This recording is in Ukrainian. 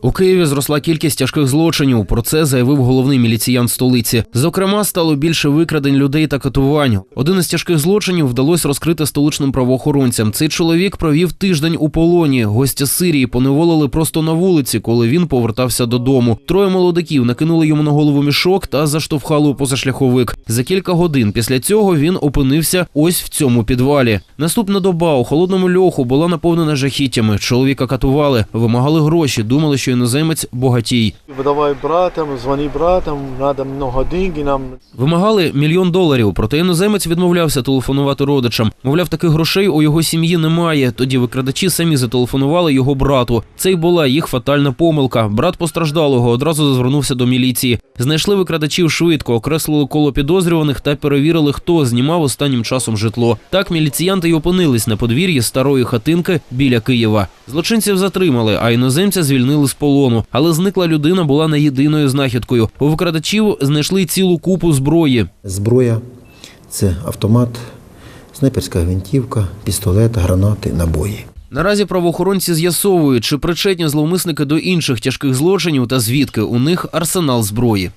У Києві зросла кількість тяжких злочинів. Про це заявив головний міліціянт столиці. Зокрема, стало більше викрадень людей та катувань. Один із тяжких злочинів вдалося розкрити столичним правоохоронцям. Цей чоловік провів тиждень у полоні. Гостя Сирії поневолили просто на вулиці, коли він повертався додому. Троє молодиків накинули йому на голову мішок та заштовхали у позашляховик. За кілька годин після цього він опинився ось в цьому підвалі. Наступна доба у холодному льоху була наповнена жахіттями. Чоловіка катували, вимагали гроші, думали, що іноземець багатій. Давай братам, звони братам, надо много деньги нам. Вимагали мільйон доларів, проте іноземець відмовлявся телефонувати родичам. Мовляв, таких грошей у його сім'ї немає. Тоді викрадачі самі зателефонували його брату. Це й була їх фатальна помилка. Брат постраждалого одразу звернувся до міліції. Знайшли викрадачів швидко, окреслили коло підозрюваних та перевірили, хто знімав останнім часом житло. Так міліціянти й опинились на подвір'ї старої хатинки біля Києва. Злочинців затримали, а іноземця звільнили з полону. Але зникла людина була не єдиною знахідкою. У викрадачів знайшли цілу купу зброї. Зброя це автомат, снайперська гвинтівка, пістолет, гранати, набої. Наразі правоохоронці з'ясовують, чи причетні зловмисники до інших тяжких злочинів та звідки у них арсенал зброї.